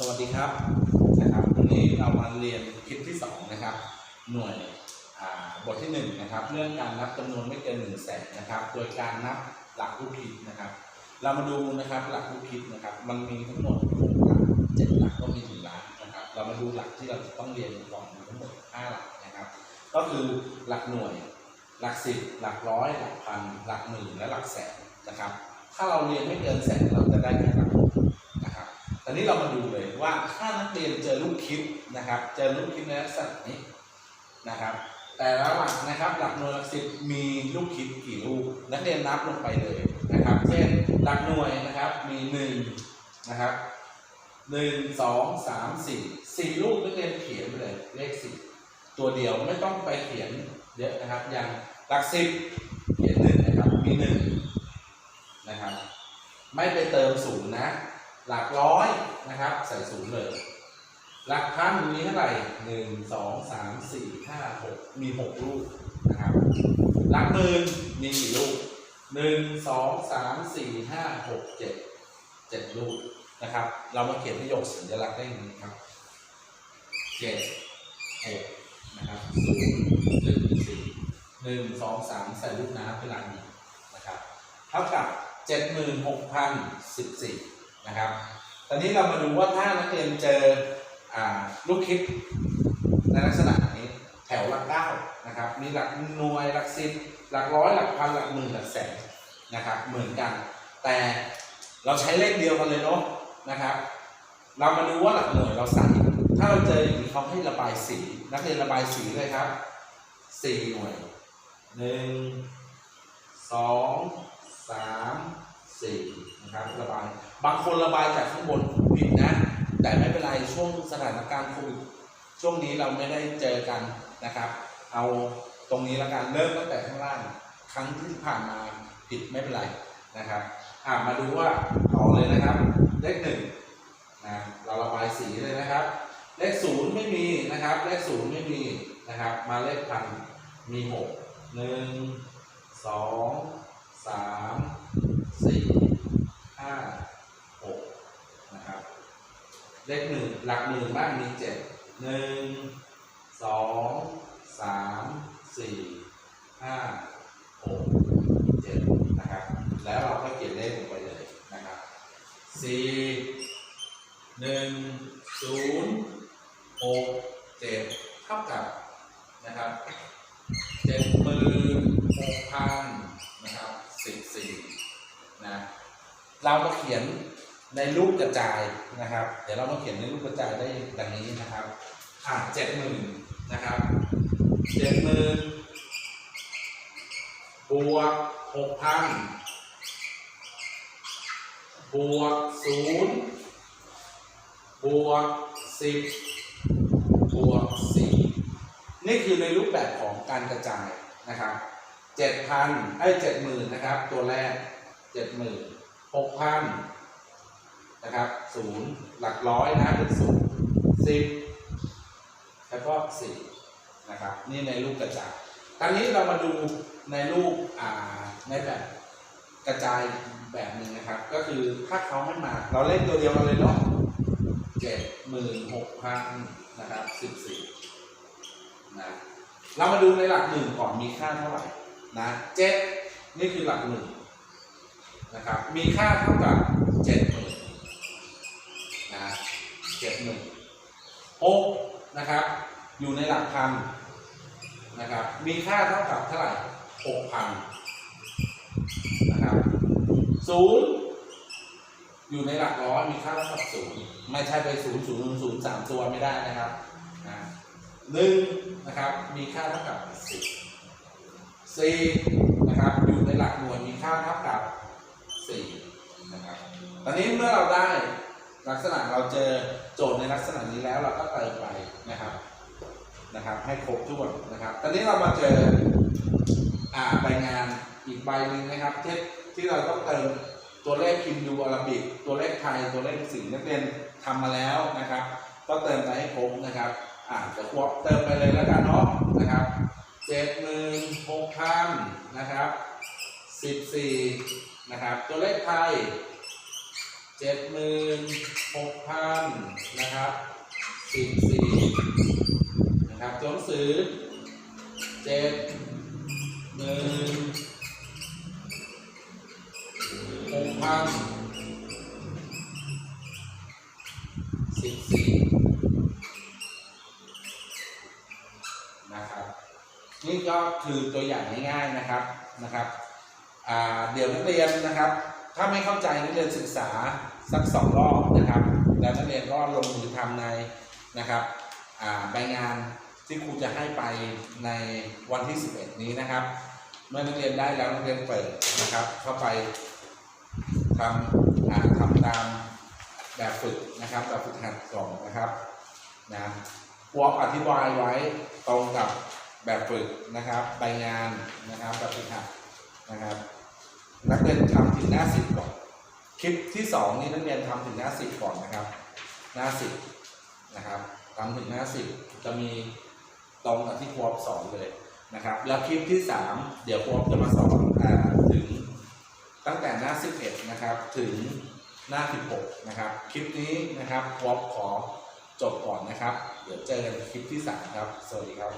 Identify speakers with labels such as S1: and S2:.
S1: สวัสดีครับนะครับวันนี้เรามาเรียนคลิปที่สองนะครับหน่วยบทที่หนึ่งนะครับเรื่องการนับจำนวนไม่เกินหนึ่งแสนนะครับ โดยการนับหลักผู้คิดนะครับ เรามาดูนะครับหลักผู้คิดนะครับ มันมีทั้งหมดหกหลักเจ็ดหลักก็มีถึงล้านนะครับ เรามาดูหลักที่เราจะต้องเรียนก่อนมีทั้งหมดห้าหลักนะครับ ก็คือหลักหน่วย หลักสิบหลักร้อยหลักพันหลักหมื่นและหลักแสนนะครับ ถ้าเราเรียนไม่เกินแสนเราจะได้แค่หลัก อนนี้เรามาดูเลยว่าถ้านักเรียนเจอลูกคิดนะครับ เจอลูกคิดในลักษณะนี้นะครับ แต่ละหลักนะครับหลักหน่วยหลักสิบมีลูกคิดกี่ลูก นักเรียนนับลงไปเลยนะครับ เช่นหลักหน่วยนะครับมีหนึ่งนะครับหนึ่งสองสามสี่สี่ลูกนักเรียนเขียนไปเลยเลขสี่ตัวเดียวไม่ต้องไปเขียนเยอะนะครับ อย่างหลักสิบเขียนหนึ่งนะครับมีหนึ่งนะครับ ไม่ไปเติมศูนย์นะ หลักร้อยนะครับ ใส่ศูนย์เลย หลักพันมีเท่าไหร่หนึ่งสองสามสี่ห้าหกมีหกลูกนะครับ หลักหมื่นมีกี่ลูกหนึ่งสองสามสี่ห้าหกเจ็ดเจ็ดลูกนะครับ เรามาเขียนประโยคสัญลักษณ์ได้อย่างนี้ครับเจ็ดหกนะครับศูนย์หนึ่งสี่หนึ่งสองสามใส่ลูกน้ำเป็นหลักหนึ่งนะครับ เท่ากับเจ็ดหมื่นหกพันสิบสี่ นะครับ ตอนนี้เรามาดูว่าถ้านักเรียนเจออลูกคิดในลักษณะนี้แถวหลักเก้านะครับ มีหลักหน่วยหลักสิบหลักร้อยหลักพันหลักหมื่นหลักแสนนะครับเหมือนกัน แต่เราใช้เลขเดียวกันเลยเนาะนะครับ เรามาดูว่าหลักหน่วยเราใส่ถ้าเราเจออย่างนี้เขาให้ระบายสี นักเรียนระบายสีเลยครับสี่หน่วยหนึ่งสองสาม สี่นะครับระบาย บางคนระบายจากข้างบนผิดนะ แต่ไม่เป็นไรช่วงสถานการณ์โควิดช่วงนี้เราไม่ได้เจอกันนะครับ เอาตรงนี้แล้วกันเริ่มตั้งแต่ข้างล่าง ครั้งที่ผ่านมาผิดไม่เป็นไรนะครับอ่ามาดูว่าเอาเลยนะครับ เลขหนึ่งนะเราระบายสีเลยนะครับ เลขศูนย์ไม่มีนะครับ เลขศูนย์ไม่มีนะครับ มาเลขพันมีหกหนึ่งสอง สามสี่ห้าหกนะครับ เลขหนึ่งหลักหนึ่งบ้างมีเจ็ดหนึ่งสองสามสี่ห้าหกเจ็ดนะครับ แล้วเราก็เขียนเลขลงไปเลยนะครับสี่หนึ่งศูนย์หก เรามาเขียนในรูปกระจายนะครับ เดี๋ยวเรามาเขียนในรูปกระจายได้ดังนี้นะครับ อ่าเจ็ดหมื่นนะครับเจ็ดหมื่นบวกหกพันบวกศูนย์บวกสิบบวกสี่นี่คือในรูปแบบของการกระจายนะครับเจ็ดพันไอ้เจ็ดหมื่นนะครับ ตัวแรกเจ็ดหมื่น หกพันนะครับศูนย์หลักร้อยนะเป็นศูนย์สิบแล้วก็สี่นะครับนี่ในรูปกระจายตอนนี้เรามาดูในรูปอ่าในแบบกระจายแบบหนึ่งนะครับ ก็คือถ้าเขาไม่มา เราเล่นตัวเดียวกันเลยเนาะเจ็ดหมื่นหกพันนะครับสิบสี่นะเรามาดูในหลักหนึ่งก่อนมีค่าเท่าไหร่นะเจ็ดนี่คือหลักหนึ่ง นะครับ มีค่าเท่ากับเจ็ดหมื่นนะเจ็ดหมื่นหกนะครับ อยู่ในหลักพันนะครับ มีค่าเท่ากับเท่าไหร่หกพันนะครับศูนย์อยู่ในหลักร้อยมีค่าเท่ากับศูนย์ไม่ใช่ไปศูนย์ศูนย์ศูนย์สามตัวไม่ได้นะครับนะหนึ่งนะครับ มีค่าเท่ากับสิบสี่นะครับ อยู่ในหลักหน่วยมีค่าเท่ากับสี่นะครับ ต อนนี้เมื่อเราได้ลักษณะเราเจอโจทย์ในลักษณะนี้แล้วเราก็เติมไปนะครับนะครับ ให้ครบถ้วนนะครับ ตอนนี้เรามาเจออ่าใบงานอีกใบหนึ่งนะครับที่ที่เราต้องเติมตัวเลขพิมพ์ดูอาราบิกตัวเลขไทยตัวเลขสิ่งนักเรียนทำมาแล้วนะครับ ก็เติมไปให้ครบนะครับอ่าจะควบเติมไปเลยแล้วกันเนาะนะครับเจ็ดหมื่นหกพันนะครับสิบสี่นะครับ ตัวเลขไทย เจ็ดหมื่นหกพันนะครับสิบสี่นะครับตัวหนังสือเจ็ดหมื่นหกพันสิบสี่นะครับ นี่ก็คือตัวอย่างง่ายๆนะครับนะครับเดี๋ยวนักเรียนนะครับ ถ้าไม่เข้าใจนักเรียนศึกษาสักสองรอบนะครับ แล้วนักเรียนก็ลงมือทำในนะครับอ่าใบงานที่ครูจะให้ไปในวันที่ 11 นี้นะครับ เมื่อนักเรียนได้แล้วนักเรียนเปิดนะครับ เข้าไปทำทำตามแบบฝึกนะครับแบบฝึกหัดกล่องนะครับนะวอลอธิบายไว้ตรงกับแบบฝึกนะครับใบงานนะครับแบบฝึกหัดนะครับ นักเรียนทำถึงหน้าสิบก่อน คลิปที่สองนี่นักเรียนทำถึงหน้าสิบก่อนนะครับ หน้าสิบนะครับทำถึงหน้าสิบจะมีตรงกับที่ครูอสอนเลยนะครับ แล้วคลิปที่สามเดี๋ยวครูอจะมาสอนถึงตั้งแต่หน้าสิบเอ็ดนะครับ ถึงหน้าสิบหกนะครับ คลิปนี้นะครับครูอขอจบก่อนนะครับ เดี๋ยวเจอกันคลิปที่สามครับ สวัสดีครับ